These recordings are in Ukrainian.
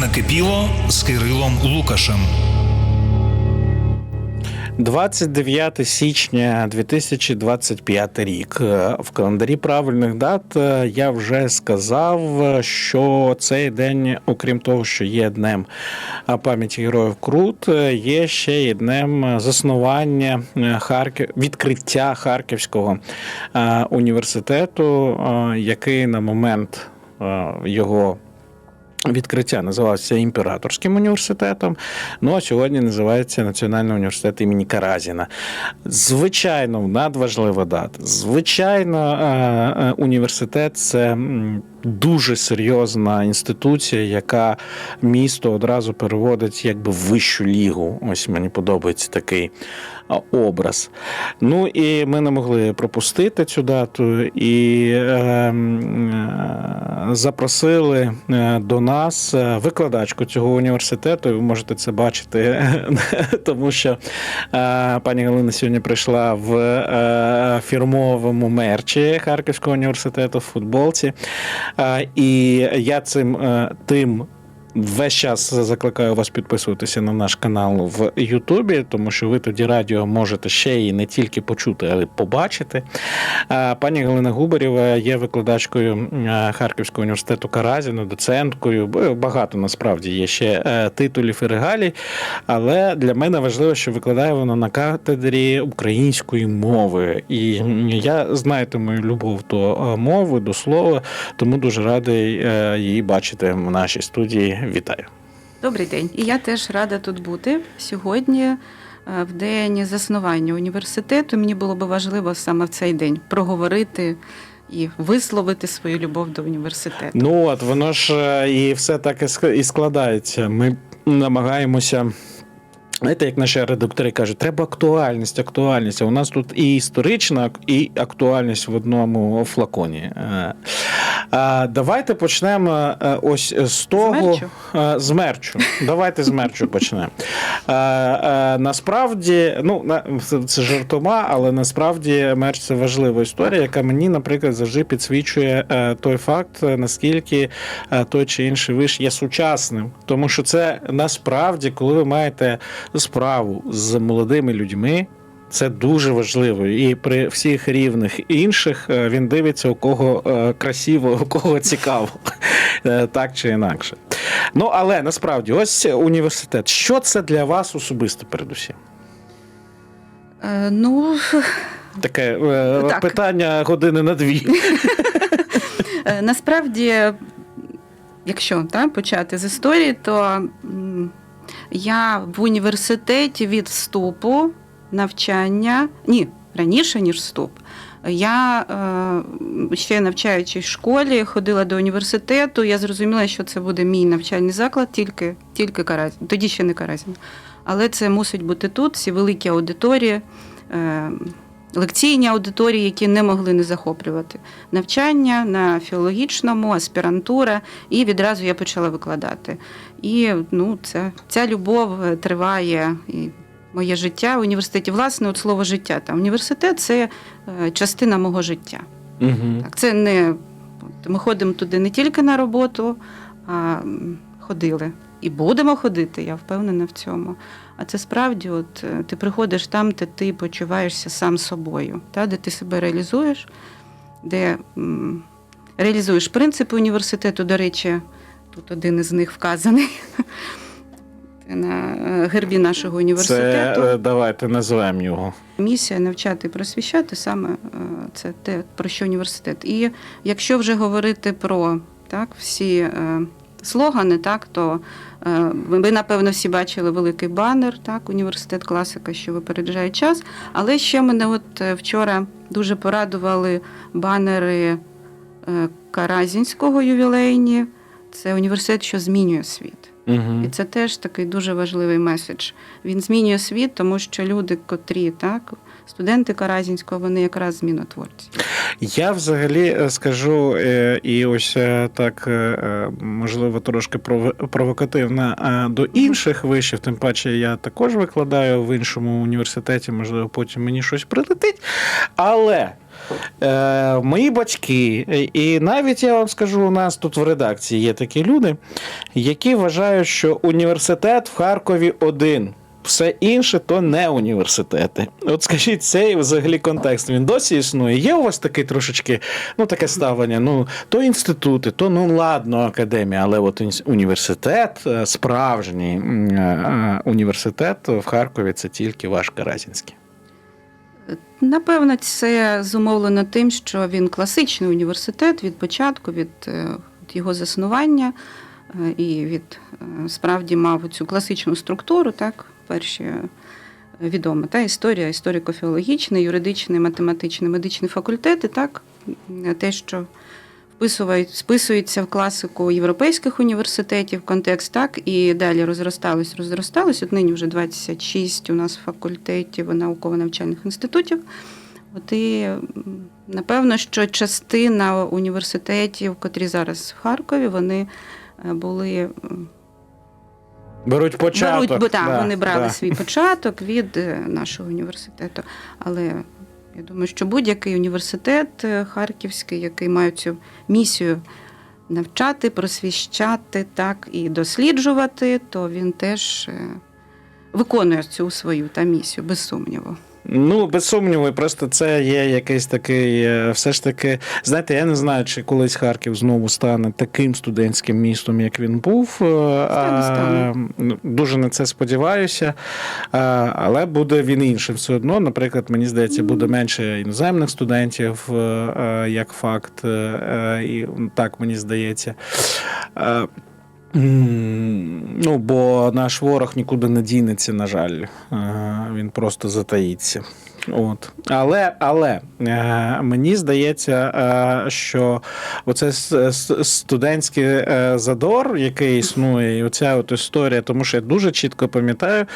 Накипіло з Кирилом Лукашем. 29 січня 2025 рік. Е, В календарі правильних дат е, я вже сказав, е, що цей день, окрім того, що є днем пам'яті героїв Крут, є ще й днем заснування Харків, відкриття Харківського університету, який на момент його Відкриття називався імператорським університетом. Ну а сьогодні називається Національний університет імені Каразіна. Звичайно, надважлива дата. Звичайно, е, е, університет це дуже серйозна інституція, яка місто одразу переводить якби в вищу лігу. Ось мені подобається такий образ. Ну і ми не могли пропустити цю дату і е, е, запросили е, до нас е, викладачку цього університету. Ви можете це бачити, тому що е, пані Галина сьогодні прийшла в е, фірмовому мерчі Харківського університету в футболці. І я цим е, тим. Весь час закликаю вас підписуватися на наш канал в Ютубі, тому що ви тоді радіо можете ще і не тільки почути, але й побачити. Пані Галина Губарєва є викладачкою Харківського університету Каразіну, доценткою. Багато насправді є ще е, титулів і регалій. Але для мене важливо, що викладає вона на катедрі української мови. І я знаєте мою любов до е, мови, до слова, тому дуже радий е, її бачити в нашій студії. Вітаю. Добрий день. І я теж рада тут бути сьогодні. е, В день заснування університету мені було би важливо саме в цей день проговорити і висловити свою любов до університету. Ну от воно ж е, і все так і складається. Ми намагаємося. Знаєте, як наші редактори кажуть, треба актуальність, актуальність. А у нас тут і історична, і актуальність в одному флаконі. Е, Давайте почнемо е, ось з того. мерчу? Е, З мерчу. Давайте з мерчу почнемо. Насправді, ну це- жартома, але насправді мерч це важлива історія, яка мені, наприклад, завжди підсвічує той факт, наскільки той чи інший виш є сучасним. Тому що це насправді, коли ви маєте справу з молодими людьми. Це дуже важливо, і при всіх рівних інших е, він дивиться, у кого е, красиво, у кого цікаво, Е, так чи інакше. Ну але насправді, ось університет. Що це для вас особисто, передусім? Е, Ну, Таке е, Так. питання години на дві. насправді, якщо та, почати з історії, то я в університеті від вступу навчання, ні, раніше, ніж вступ. Я е, ще навчаючись в школі, ходила до університету. Я зрозуміла, що це буде мій навчальний заклад, тільки, тільки Каразін. Тоді ще не Каразін. Але це мусить бути тут, всі великі аудиторії, е, лекційні аудиторії, які не могли не захоплювати. Навчання на філологічному, аспірантура, і відразу я почала викладати. І ну, це, ця любов е, триває. І Моє життя в університеті, власне, от слово життя. Там університет це е, частина мого життя. Угу. Так, це не ми ходимо туди не тільки на роботу, а ходили. І будемо ходити, я впевнена в цьому. А це справді, от е, ти приходиш там, де ти почуваєшся сам собою, та, де ти себе реалізуєш, де м, реалізуєш принципи університету. До речі, тут один із них вказаний на е, гербі нашого університету. е, давайте назвемо його. Місія навчати і просвіщати саме е, це те, про що університет. І якщо вже говорити про так, всі слогани, так, то ви, напевно, всі бачили великий банер, так, університет класика, що випереджає час. Але ще мене от вчора дуже порадували банери Каразінського ювілейні. Це університет, що змінює світ. Угу. І це теж такий дуже важливий меседж. Він змінює світ, тому що люди, котрі так, студенти Каразінського, вони якраз змінотворці. Я взагалі е, скажу, е, і ось е, так можливо трошки прово- провокативно до інших вишів, тим паче я також викладаю в іншому університеті, можливо, потім мені щось прилетить. Але Е, мої батьки, і навіть я вам скажу, у нас тут в редакції є такі люди, які вважають, що університет в Харкові один. Все інше то не університети. От скажіть, цей взагалі контекст він досі існує. Є у вас такий трошечки, ну таке ставлення? Ну то інститути, то ну ладно, академія, але от університет, е, справжній е, е, університет в Харкові це тільки ваш Каразінський. Напевно, це зумовлено тим, що він класичний університет від початку, від е, його заснування, е, і від е, справді мав цю класичну структуру, так, перші відома та історія, історико-філологічний, юридичний, математичний, медичний факультети, так, те, що списується в класику європейських університетів, контекст так, і далі розросталось, розросталось. От нині вже 26 у нас факультетів науково-навчальних інститутів. От і напевно, що частина університетів, котрі зараз в Харкові, вони е, були Беруть початок. беруть, бо так, да, вони брали да. свій початок від е, нашого університету. Але я думаю, що будь-який університет е, харківський, який має цю місію навчати, просвіщати, так і досліджувати, то він теж е, виконує цю свою та місію, без сумніву. Ну, без сумніву, просто це є якийсь такий, е, все ж таки, знаєте, я не знаю, чи колись Харків знову стане таким студентським містом, як він був. е, а, стане. ну, Дуже на це сподіваюся. А, Але буде він іншим все одно. Наприклад, мені здається, буде менше іноземних студентів, е, як факт. І так мені здається. Ну, бо наш ворог нікуди не дінеться, на жаль. Е, Він просто затаїться. От. Але, але е, мені здається, е, що оце студентський задор, який існує, і оця от історія, тому що я дуже чітко пам'ятаю.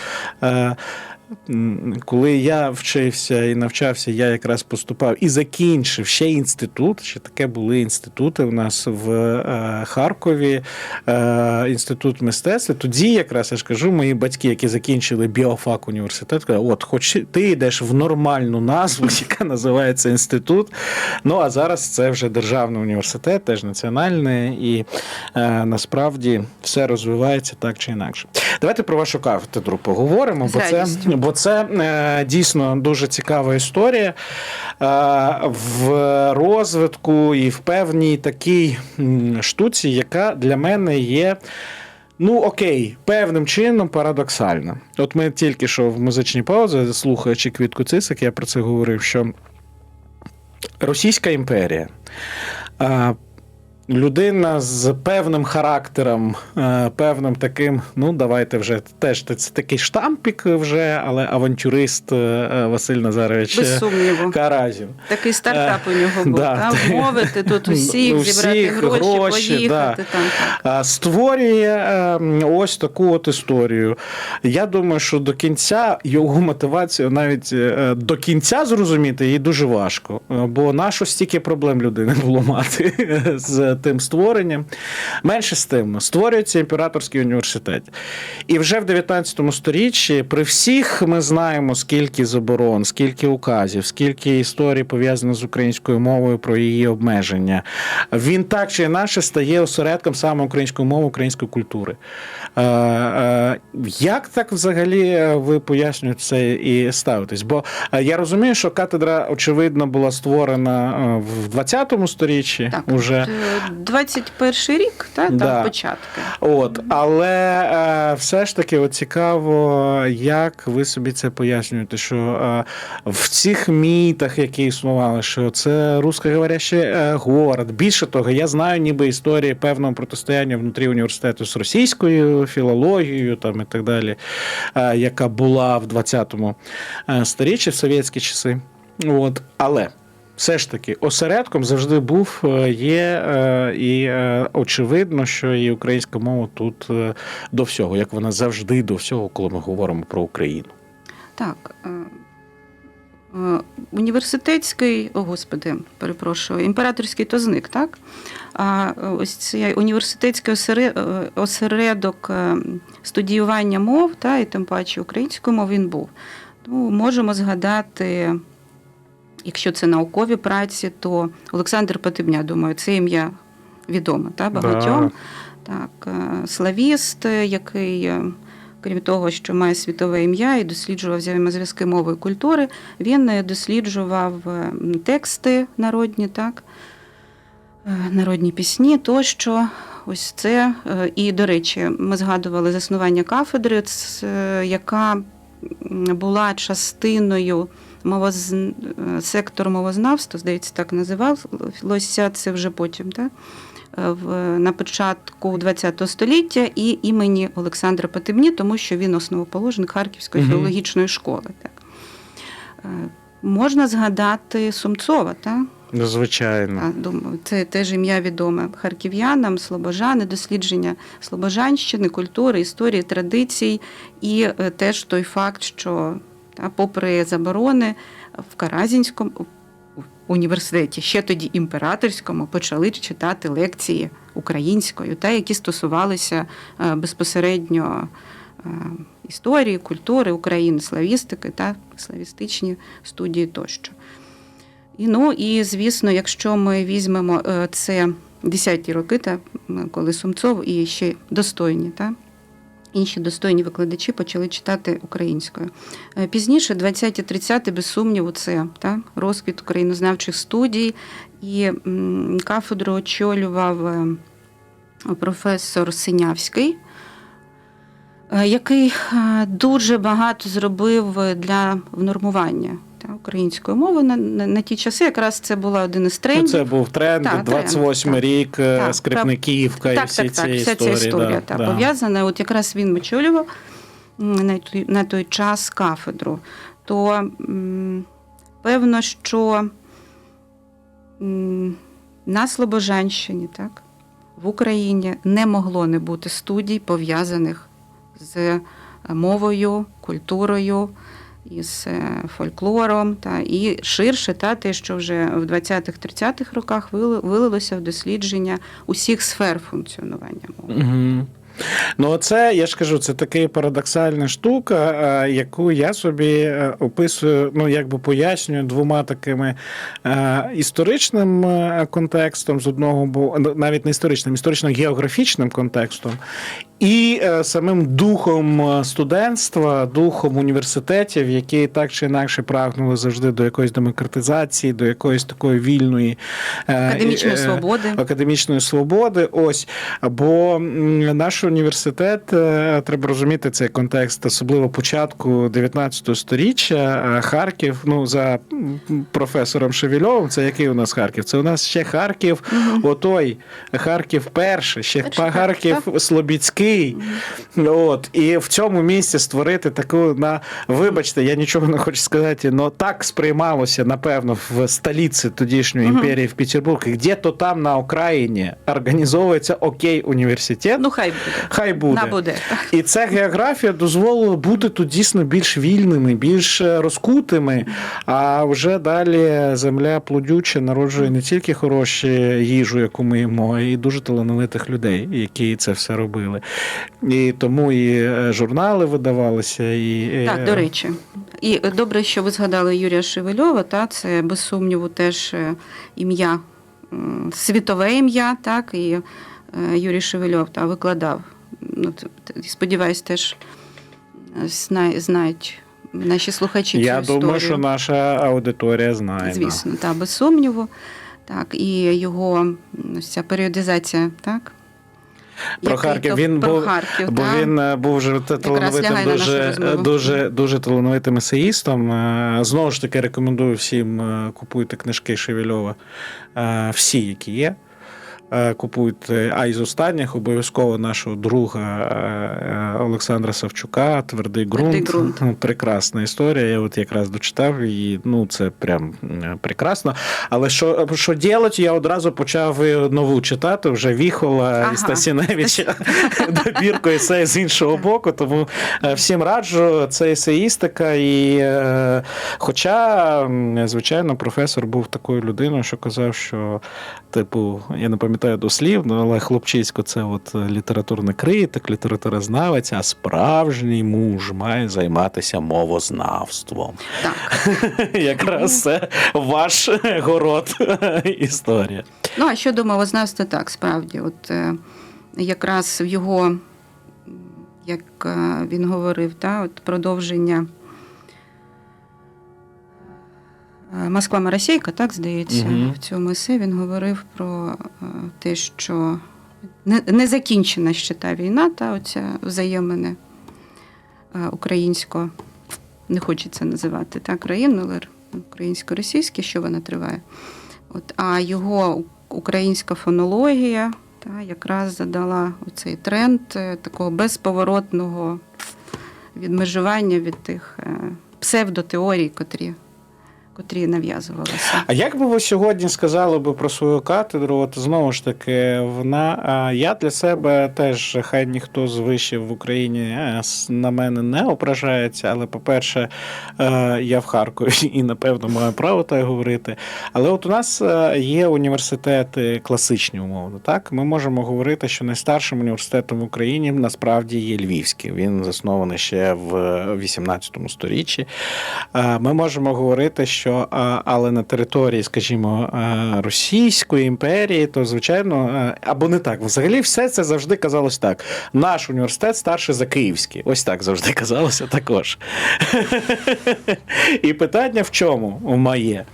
Коли я вчився і навчався, я якраз поступав і закінчив ще інститут. Ще таке були інститути у нас в е, Харкові, е, інститут мистецтва. Тоді, якраз я ж кажу, мої батьки, які закінчили біофак університет, казали, от, хоч ти йдеш в нормальну назву, яка називається інститут. Ну а зараз це вже державний університет, теж національний, і е, насправді все розвивається так чи інакше. Давайте про вашу кафедру поговоримо, бо це. Бо це е, дійсно дуже цікава історія е, в розвитку і в певній такій штуці, яка для мене є. Ну, окей, певним чином парадоксально. От ми тільки що в музичній паузі, слухаючи квітку цисик, я про це говорив, що Російська імперія. Людина з певним характером, е, певним таким, ну давайте вже теж це такий штампік вже, але авантюрист е, Василь Назарович Без е, сумніву. Каразін. Такий стартап у нього був. да, та, ти- вмовити тут усіх, Усіх, зібрати гроші, гроші, поїхати. Там, так. Створює е, ось таку от історію. Я думаю, що до кінця його мотивацію навіть е, до кінця зрозуміти їй дуже важко, Е, бо нащо стільки проблем людини було мати з тим створенням. Менше з тим, створюється імператорський університет. І вже в 19 сторіччі при всіх ми знаємо, скільки заборон, скільки указів, скільки історій пов'язано з українською мовою про її обмеження. Він так чи інакше стає осередком саме української мови, української культури. Е, е, Як так взагалі е, ви пояснюєте це і ставитесь? Бо я розумію, що катедра, очевидно, була створена в 20 сторіччі Так, уже. Е, 21 рік, та, там Да. початки. От, але е, все ж таки от цікаво, як ви собі це пояснюєте, що е, в цих мітах, які існували, що це русскоговорящий е, город. Більше того, я знаю ніби історії певного протистояння внутрі університету з російською філологією там і так далі, е, яка була в 20-му е, сторіччі, в совєтські часи. От, але. Все ж таки, осередком завжди був, е, є, е, і е, очевидно, що і українська мова тут до всього, як вона завжди до всього, коли ми говоримо про Україну. Так. Університетський, о господи, перепрошую, імператорський то зник, так? А ось цей університетський осередок студіювання мов, та, і тим паче української мови він був. Тому можемо згадати якщо це наукові праці, то Олександр Потебня, думаю, це ім'я відоме та, багатьом. Так, е, славіст, е, який, е, крім того, що має світове ім'я і досліджував взаємозв'язки мови і культури, він досліджував тексти народні, так, народні пісні тощо. Ось це. І, до речі, ми згадували заснування кафедри, яка була частиною мовоз... е, сектору мовознавства, здається, так називалося, це вже потім, так? Е, в, на початку ХХ століття і імені Олександра Потебні, тому що він основоположник Харківської Мгм. філологічної школи. Так. Е, Можна згадати Сумцова, так? Ну, Звичайно. Думаю, це теж ім'я відоме харків'янам, слобожани, дослідження слобожанщини, культури, історії, традицій, і теж той факт, що та, попри заборони в Каразінському університеті, ще тоді імператорському, почали читати лекції українською, та які стосувалися е, безпосередньо е, історії, культури України, славістики та славістичні студії тощо. І, ну і звісно, якщо ми візьмемо е, це 10-ті роки, та, коли Сумцов і ще достойні, та, інші достойні викладачі почали читати українською. Е, Пізніше, 20-30-ті, без сумніву, це та, розквіт українознавчих студій, і кафедру очолював е, професор Синявський. е, Який дуже багато зробив для внормування та, української мови на, на, на ті часи. Якраз це була один із трендів. це був тренд, Так, тренд, 28 так. рік, е, Так, Скрипниківка і так, всі так, так, ці вся історії. ця історія да, та, да. пов'язана. От якраз він очолював на той, на той час кафедру. То м, певно, що м, на Слобожанщині, так, в Україні не могло не бути студій, пов'язаних з е, мовою, культурою. Із е, фольклором, та і ширше, та те, що вже в 20-30-х роках вили- вилилося в дослідження усіх сфер функціонування мови. Угу. Ну, це я ж кажу, це така парадоксальна штука, е, яку я собі е, описую, ну якби пояснюю двома такими історичним контекстом з одного боку, ну, навіть не історичним, історично-географічним контекстом, і е, самим духом е, студентства, духом університетів, які так чи інакше прагнули завжди до якоїсь демократизації, до якоїсь такої вільної е, Академічної е, свободи. академічної свободи. Ось бо наш університет е, треба розуміти цей контекст, особливо початку 19 століття. Харків, ну за професором Шевільовим, це який у нас Харків? Це у нас ще Харків, отой Харків перший, ще Харків Харків, Слобідський. От і в цьому місці створити таку на вибачте, я нічого не хочу сказати, але так сприймалося, напевно, в столиці тодішньої імперії в Петербург, де-то там на Україні організовується окей університет. Ну, хай буде. Хай буде. На буде. І ця географія дозволила бути тут дійсно більш вільними, більш е, розкутими. А вже далі земля плодюча народжує не тільки хороші їжу, яку ми їмо, а й дуже талановитих людей, які це все робили. І тому і е, журнали видавалися, і е, Так, до речі. І добре, що ви згадали Юрія Шевельова, та це без сумніву теж е, ім'я, світове ім'я, так, і Юрій Шевельов та, викладав. Ну, сподіваюсь, теж знають наші слухачі цю я історію. думаю, що наша аудиторія знає. Звісно, так, без сумніву. Так, і його ця періодизація, так? Про Який Харків то- він про був, Харків, бо та? він е, був вже талановитим, лягає на нашу дуже, розмову. дуже, дуже талановитим есеїстом. Е, Знову ж таки, рекомендую всім е, купуйте книжки Шевельова, е, всі, які є. Е, Купуйте, а із останніх обов'язково нашого друга е, е, Олександра Савчука, Твердий ґрунт. Прекрасна історія. Я от якраз дочитав її. Ну, це прям прекрасно. Але що, що ділять, я одразу почав нову читати вже Віхола Ага. і Стасіневича добірку есею з іншого боку. Тому всім раджу, це есеїстика. І, хоча, звичайно, професор був такою людиною, що казав, що, типу, я не пам'ятаю. Пам'ятаю дослівно, але хлопчисько це от літературний критик, літературознавець, а справжній муж має займатися мовознавством. Так. Якраз це ваш город історія. Ну, а щодо мовознавства, так, справді, от е, якраз в його, як е, він говорив, та, от продовження Москва Маросійка, так, здається, Мгм. в цьому есе він говорив про е, те, що не, закінчена ще та війна, та оця взаємини е, українсько, не хочеться називати так, країну, але українсько-російське, що вона триває. От, а його українська фонологія та, якраз задала оцей тренд е, такого безповоротного відмежування від тих е, псевдотеорій, котрі, котрі нав'язувалися. А як би ви сьогодні сказали би про свою кафедру? От знову ж таки, вона я для себе теж хай ніхто з вишів в Україні на мене не ображається. Але, по-перше, я в Харкові і напевно маю право так говорити. Але от у нас є університети класичні, умовно. Так, ми можемо говорити, що найстаршим університетом в Україні насправді є Львівський. Він заснований ще в 18 сторіччі. Ми можемо говорити, що а, але на території, скажімо, е, Російської імперії, то звичайно, е, або не так. Взагалі, все це завжди казалось так. Наш університет старший за Київський. Ось так завжди казалося також. І питання в чому моє?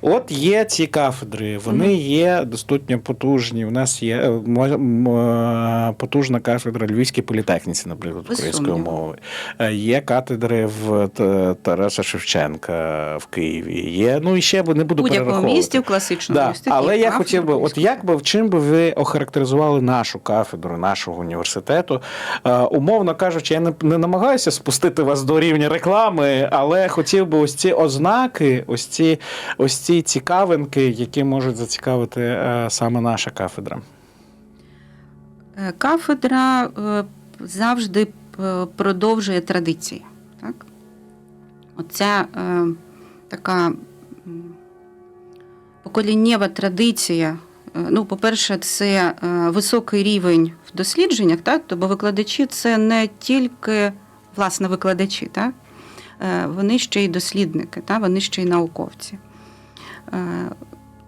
От є ці кафедри, вони є достатньо потужні. У нас є е, потужна кафедра Львівській політехніці, наприклад, української мови. Є катедри в Тараса Шевченка в Києві. Є, ну і ще не буду перераховувати. місті, в класичному Да, університеті. але я хотів би, от як би чим би ви охарактеризували нашу кафедру, нашого університету? Е, умовно кажучи, я не, не намагаюся спустити вас до рівня реклами, але хотів би ось ці ознаки, ось ці, ось ці цікавинки, які можуть зацікавити е, саме наша кафедра. Е, Кафедра е, завжди е, продовжує традиції. Так? Оця така поколіннєва традиція. е, Ну, по-перше, це е, високий рівень в дослідженнях, так? Тобто викладачі це не тільки власне викладачі, так? Е, вони ще й дослідники, так? вони ще й науковці.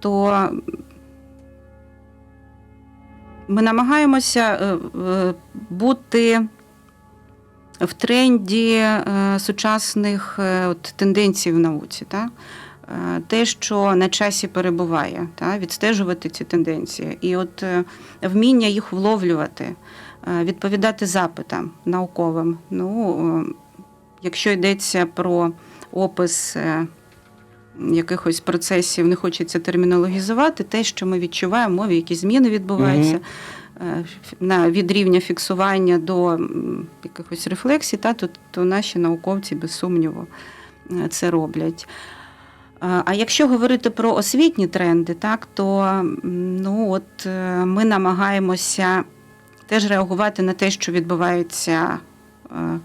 То ми намагаємося бути в тренді е, сучасних е, от, тенденцій в науці. Та? Е, Те, що на часі перебуває, та? відстежувати ці тенденції. І от вміння їх вловлювати, відповідати запитам науковим. Ну, якщо йдеться про опис якихось процесів, не хочеться термінологізувати, те, що ми відчуваємо мові, які зміни відбуваються. е, На від рівня фіксування до якихось рефлексій, та то, то наші науковці без сумніву е, це роблять. Е, А якщо говорити про освітні тренди, так то ну от е, ми намагаємося теж реагувати на те, що відбувається е,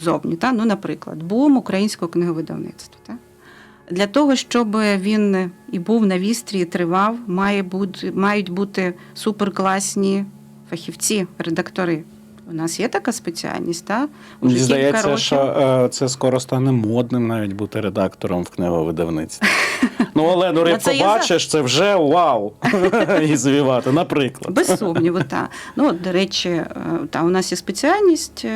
зовні. Та? Ну, наприклад, бум українського книговидавництва. Та? Для того, щоб він і був на вістрі, і тривав, має бути, мають бути суперкласні фахівці, редактори. У нас є така спеціальність, та? Мені здається, років. що е, це скоро стане модним навіть бути редактором в книговидавництві. Ну, Олену Ну, Рибко це бачиш, це вже вау! І звівати, наприклад. Без сумніву, так. Ну, до речі, е, та, у нас є спеціальність.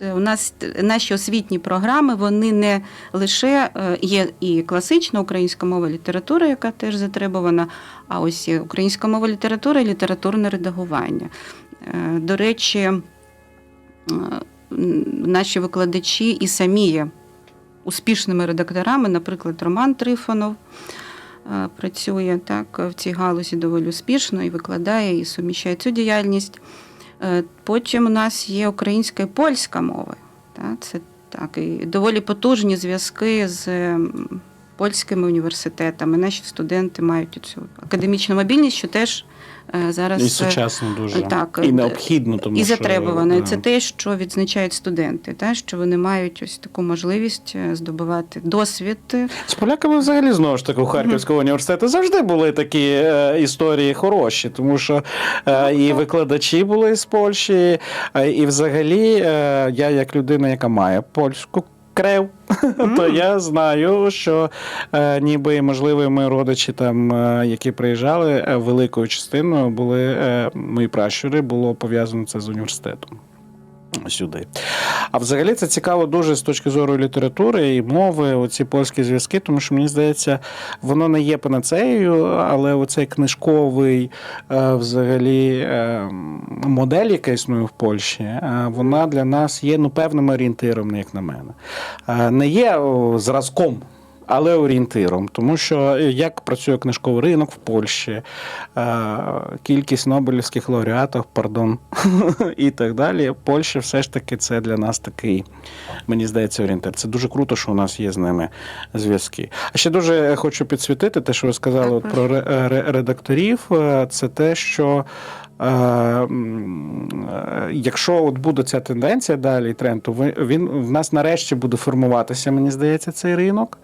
У нас наші освітні програми, вони не лише е, є і класична українська мова література, яка теж затребувана, а ось є українська мова література і літературне редагування. Е, До речі, е, наші викладачі і самі є успішними редакторами, наприклад, Роман Трифонов працює так в цій галузі доволі успішно і викладає, і суміщає цю діяльність. Е, Потім у нас є українська і польська мови. Це так, і доволі потужні зв'язки з польськими університетами. Наші студенти мають цю академічну мобільність, що теж зараз І е, сучасно дуже. так, і е, необхідно, тому і що, затребувано. І. Це те, що відзначають студенти, та що вони мають ось таку можливість е, здобувати досвід. З поляками взагалі знову ж таки у Харківського університету завжди були такі е, історії хороші, тому що е, і викладачі були з Польщі, е, і взагалі е, я, як людина, яка має польську. Крев, то я знаю, що е, ніби можливо, мої родичі, там, е, які приїжджали, е, великою частиною були е, мої пращури, було пов'язано це з університетом. Сюди. А взагалі це цікаво дуже з точки зору літератури і мови, оці польські зв'язки, тому що мені здається, воно не є панацеєю, але оцей книжковий е, взагалі е, модель, яка існує в Польщі, е, вона для нас є ну, певним орієнтиром, як на мене. Не є зразком. Але орієнтиром, тому що як працює книжковий ринок в Польщі, е, кількість Нобелівських лауреатів, пардон, і так далі. Польща все ж таки це для нас такий, мені здається, орієнтир. Це дуже круто, що у нас є з ними зв'язки. А ще дуже хочу підсвітити те, що ви сказали Так, про ре- ре- редакторів. е, Це те, що. Е, е, Якщо от буде ця тенденція далі, тренд, то він в нас нарешті буде формуватися, мені здається, цей ринок.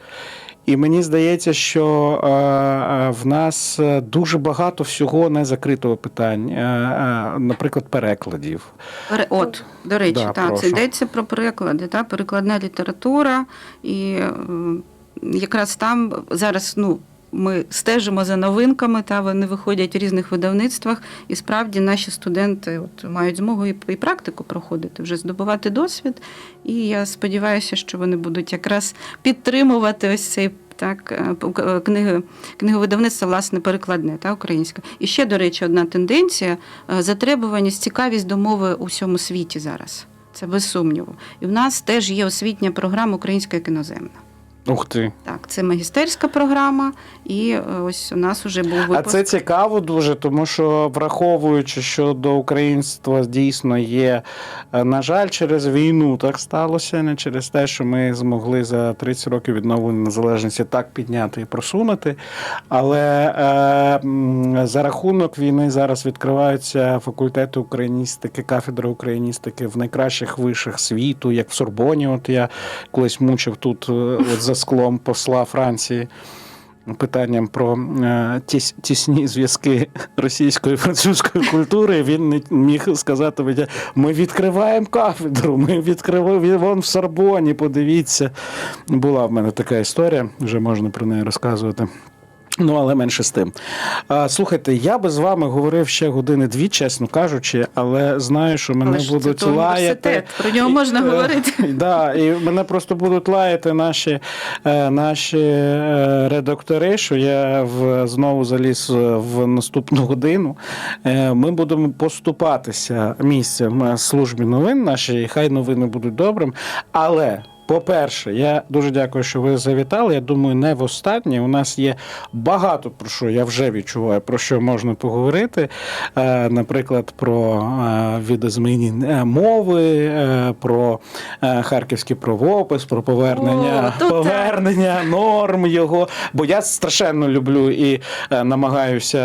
І мені здається, що е, в нас дуже багато всього не закритого питань, наприклад, перекладів. Пере- От, до речі, Да, так, це йдеться про переклади, та, перекладна література. І якраз там зараз ну, ми стежимо за новинками, та вони виходять в різних видавництвах, і справді наші студенти от, мають змогу і, практику проходити, вже здобувати досвід. І я сподіваюся, що вони будуть якраз підтримувати ось цей. Так, е, е, книги, книговидавництво, власне, перекладне та українське. І ще, до речі, одна тенденція е, затребуваність, цікавість до мови у всьому світі зараз. Це без сумніву. І в нас теж є освітня програма Українська кіноземна. Ух ти. Так, це магістерська програма, і е, ось у нас вже був А це цікаво дуже, тому що враховуючи, що до українства дійсно є, е, на жаль, через війну так сталося, не через те, що ми змогли за 30 років відновлення незалежності так підняти і просунути. Але е, за рахунок війни зараз відкриваються факультети україністики, кафедра україністики в найкращих вишах світу, як в Сорбоні. От я колись мучив тут е, от за склом посла Франції питанням про е, тіс, тісні зв'язки російської і французької культури, він не міг сказати, мені, ми відкриваємо кафедру, ми відкриваємо вон в Сорбоні, подивіться. Була в мене така історія, вже можна про неї розказувати. Ну, але менше з тим. А, слухайте, я би з вами говорив ще години дві, чесно кажучи, але знаю, що мене Але ж це будуть лаяти. про нього можна Е, говорити. Да, і мене просто будуть лаяти наші, е, наші е, редактори, що я в, знову заліз в наступну годину. Е, Ми будемо поступатися місцем е, службі новин нашій, хай новини будуть добрим. Але. По-перше, я дуже дякую, що ви завітали. Я думаю, не востаннє. У нас є багато про що я вже відчуваю, про що можна поговорити. Е, Наприклад, про е, відозмінні мови, е, про е, харківський правопис, про повернення, О, повернення норм його. Бо я страшенно люблю і намагаюся.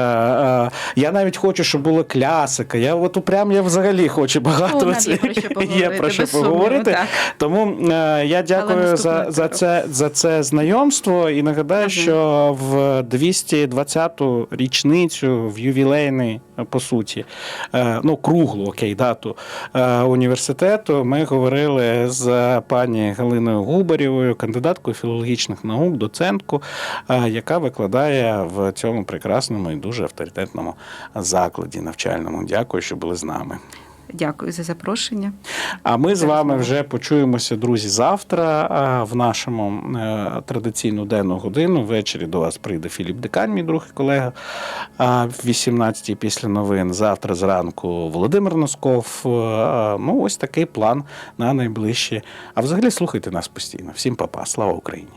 Я навіть хочу, щоб була класика. Я от прям я взагалі хочу багато. О, є про що поговорити, про що поговорити. так. Тому я дякую за, за, це, за це знайомство і нагадаю, Мгм. що в 220-ту річницю в ювілейний, по суті, е, ну круглу окей, дату е, університету. Ми говорили з пані Галиною Губарєвою, кандидаткою філологічних наук, доцентку, е, яка викладає в цьому прекрасному і дуже авторитетному закладі навчальному. Дякую, що були з нами. Дякую за запрошення. А ми з вами вже почуємося, друзі, завтра в нашому е, традиційну денну годину. Ввечері до вас прийде Філіп Декань, мій друг і колега. В 18-й після новин. Завтра зранку Володимир Носков. Е, Ну, ось такий план на найближчі. А взагалі слухайте нас постійно. Всім па-па. Слава Україні!